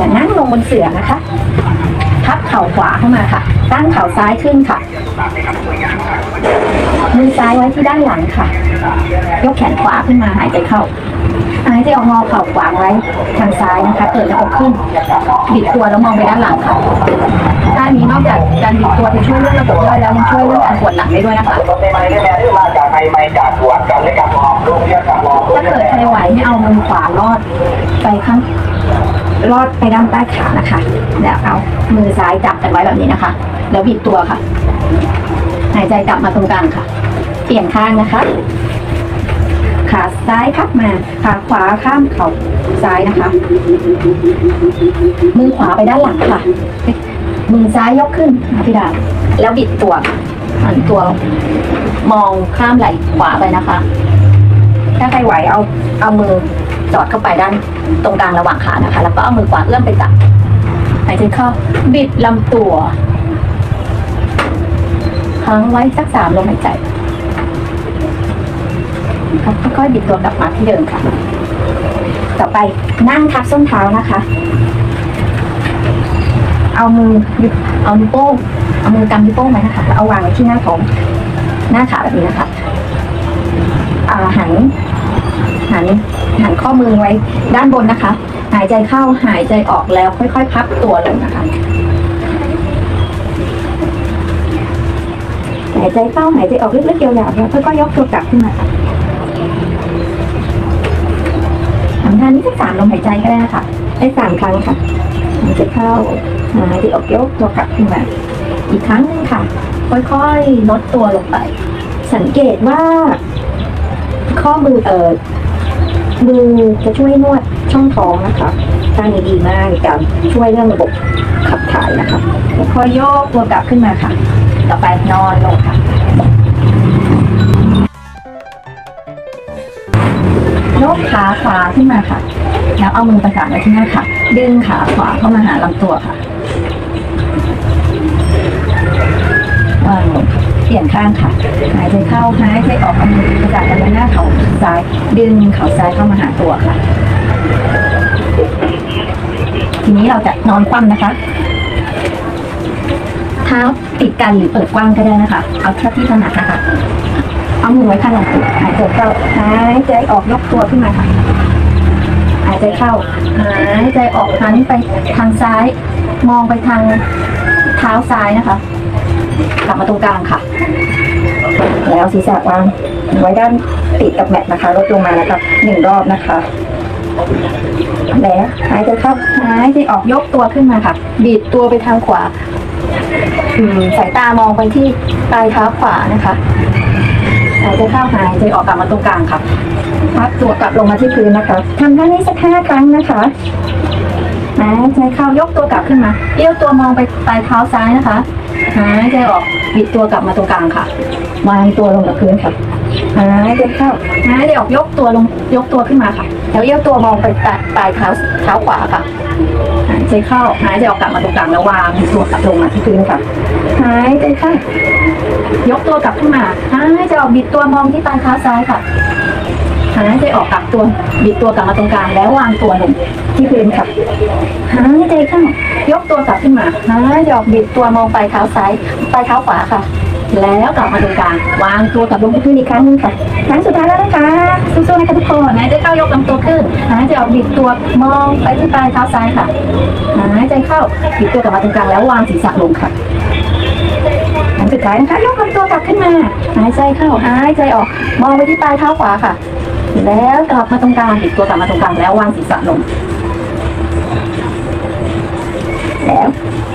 จะนั่งลงบนเสื่อนะคะ พับเข่าขวาเข้ามาค่ะ ตั้งเข่าซ้ายขึ้นค่ะ มือซ้ายไว้ที่ด้านหลังค่ะ ยกแขนขวาขึ้นมาหายใจเข้าหายใจออกงอเข่าขวางไว้ทางซ้ายนะคะ เปิดหน้าอกขึ้น บิดตัวแล้วมองไปด้านหลังค่ะท่านี้นอกจากการบิดตัวจะช่วยเรื่องระบบย่อยแล้วยังช่วยเรื่องการปวดหลังได้ด้วยนะคะ ถ้าเกิดใครไหวให้เอามือขวาลอดไปข้างลอดไปด้านใต้ขานะคะ แล้วเอามือซ้ายจับกันไว้แบบนี้นะคะ แล้วบิดตัวค่ะ หายใจกลับมาตรงกลางค่ะ เปลี่ยนข้างนะคะ ขาซ้ายพับมา ขาขวาข้ามเข่าซ้ายนะคะ มือขวาไปด้านหลังค่ะ มือซ้ายยกขึ้นพี่ดาแล้วบิดตัวหันตัว มองข้ามไหล่ขวาไปนะคะ ถ้าใครไหวเอาเอามือจอดเข้าไปด้านตรงกลางระหว่างขานะคะ แล้วก็เอามือขวาเอื้อมไปจับหายใจเข้าบิดลำตัวค้างไว้สักสามลมหายใจครับค่อยๆบิดตัวกลับมาที่เดิมค่ะ ต่อไปนั่งทับส้นเท้านะคะ เอามือหยุดเอานิ้วโป้งเอามือกำนิ้วโป้งไว้นะคะแล้วเอาวางไว้ที่หน้าท้องหน้าขาแบบนี้นะคะอ่าหัน หันหันข้อมือไว้ด้านบนนะคะ หายใจเข้าหายใจออกแล้วค่อย ๆ พับตัวลงนะคะหายใจเข้าหายใจออกลึกๆยาวๆแล้วค่อยๆยกตัวกลับขึ้นมาค่ะทำท่านี้สักสามลมหายใจก็ได้นะคะได้สามครั้งค่ะหายใจเข้าหายใจออกยกตัวกลับขึ้นมาอีกครั้งหนึงค่ะ ค่อยๆลดตัวลงไป สังเกตว่า ข้อมือเออ มือจะช่วยนวดช่องท้องนะคะท่านี้ดีมากในการช่วยเรื่องระบบขับถ่ายนะคะค่อยโยกตัวกลับขึ้นมาค่ะ ต่อไปนอนลงค่ะยกขาขวาขึ้นมาค่ะ แล้วเอามือประสานไว้ที่หน้าค่ะ ดึงขาขวาเข้ามาหาลำตัวค่ะวางลงค่ะ ปลี่ยนข้างค่ะ หายใจเข้าหายใจออกเอามือประสานกันหน้าเขาซ้าย ดึงเขาซ้ายเข้ามาหาตัวค่ะ ทีนี้เราจะนอนคว่ำนะคะ เท้าติดกันหรือเปิดกว้างก็ได้นะคะ เอาเท่าที่ถนัดนะคะ เอามือไว้ข้างหลังตัวหายใจเข้าหายใจออกยกตัวขึ้นมาค่ะ หายใจเข้าหายใจออกหันไปทางซ้าย มองไปทางเท้าซ้ายนะคะ กลับมาตรงกลางค่ะ แล้วศีรษะวางไว้ด้านติดกับแมทนะคะ ลดลงมาแล้วกับหนึ่งรอบนะคะ แล้วหายใจเข้าหายใจออกยกตัวขึ้นมาค่ะ บีบตัวไปทางขวาสายตามองไปที่ปลายเท้าขวานะคะหายใจเข้าหายใจออกกลับมาตรงกลางค่ะพักตัวกลับลงมาที่พื้นนะคะทำท่านี้สักห้าครั้งนะคะ เข้ายกตัวกลับขึ้นมาเอี้ยวตัวมองไปปลายเท้าซ้ายนะคะหายใจออกบิดตัวกลับมาตรงกลางค่ะวางตัวลงกับพื้นค่ะหายใจเข้าหายใจออกยกตัวลงยกตัวขึ้นมาค่ะ แล้วเอี้ยวตัวมองไปปลายปลายเท้าเท้าขวาค่ะหายใจเข้าหายใจออกกลับมาตรงกลางแล้ววางตัวกลับลงมาที่พื้นค่ะหายใจเข้ายกตัวกลับขึ้นมาหายใจออกบิดตัวมองที่ปลายเท้าซ้ายค่ะหายใจออกกลับตัวบิดตัวกลับมาตรงกลางแล้ววางตัวลงที่พื้นค่ะ ใจเข้ายกตัวกลับขึ้นมาหายใจออกบิดตัวมองไปลายเท้าซ้ายปลายเท้าขวาค่ะ แล้วกลับมาตรงกลางวางตัวกลับลงที่พื้นอีกครั้งหนึงค่ะครั้งสุดท้ายแล้วนะคะสู้ๆนะคะทุกคนหายใจเข้ายกลำตัวขึ้นหายใจออกบิดตัวมองไปที่ปลายเท้าซ้ายค่ะหายใจเข้าบิดตัวกลับมาตรงกลางแล้ววางศีรษะลงค่ะอันสุดท้ายนะคะยกลำตัวกลับขึ้นมาหายใจเข้าหายใจออก มองไปที่ปลายเท้าขวาค่ะ แล้วกลับมาตรงกลางบิดตัวกลับมาตรงกลางแล้ววางศีรษะลง แล้ว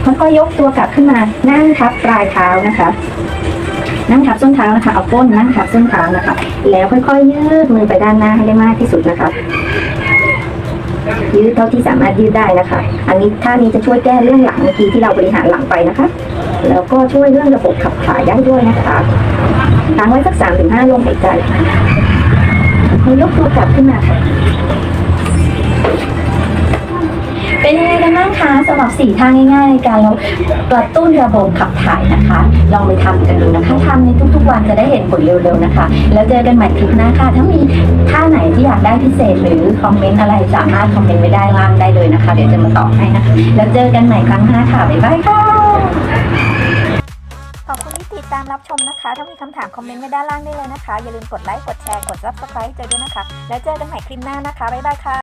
ค่อยๆยกตัวกลับขึ้นมานั่งทับปลายเท้านะคะ นั่งทับส้นเท้านะคะ เอาก้นนั่งทับส้นเท้านะคะ แล้วค่อยๆยืดมือไปด้านหน้าให้ได้มากที่สุดนะคะ ยืดเท่าที่สามารถยืดได้นะคะ อันนี้ท่านี้จะช่วยแก้เรื่องหลังเมื่อกี้ที่เราบริหารหลังไปนะคะ แล้วก็ช่วยเรื่องระบบขับถ่ายได้ด้วยนะคะค้างไว้สักสามถึงห้าลมหายใจให้ยกตัวกลับขึ้นมาับ้างคะสำหรับสี่ท่าง่ายๆในการเรากระตุ้นระบบขับถ่ายนะคะ ลองไปทำกันดูนะคะทำในทุกๆวันจะได้เห็นผลเร็วๆนะคะ แล้วเจอกันใหม่คลิปหน้าค่ะ ถ้ามีท่าไหนที่อยากได้พิเศษหรือคอมเมนต์อะไรสามารถคอมเมนต์ไว้ได้ล่างได้เลยนะคะ เดี๋ยวจะมาตอบให้นะคะ แล้วเจอกันใหม่ครั้งหน้าค่ะ บ๊ายบายค่ะขอบคุณที่ติดตามรับชมนะคะ ถ้ามีคำถามคอมเมนต์ไว้ด้านล่างได้เลยนะคะ อย่าลืมกดไลค์ กดแชร์ กด subscribe เจอด้วยนะคะ แล้วเจอกันใหม่คลิปหน้านะคะ บ๊ายบายค่ะ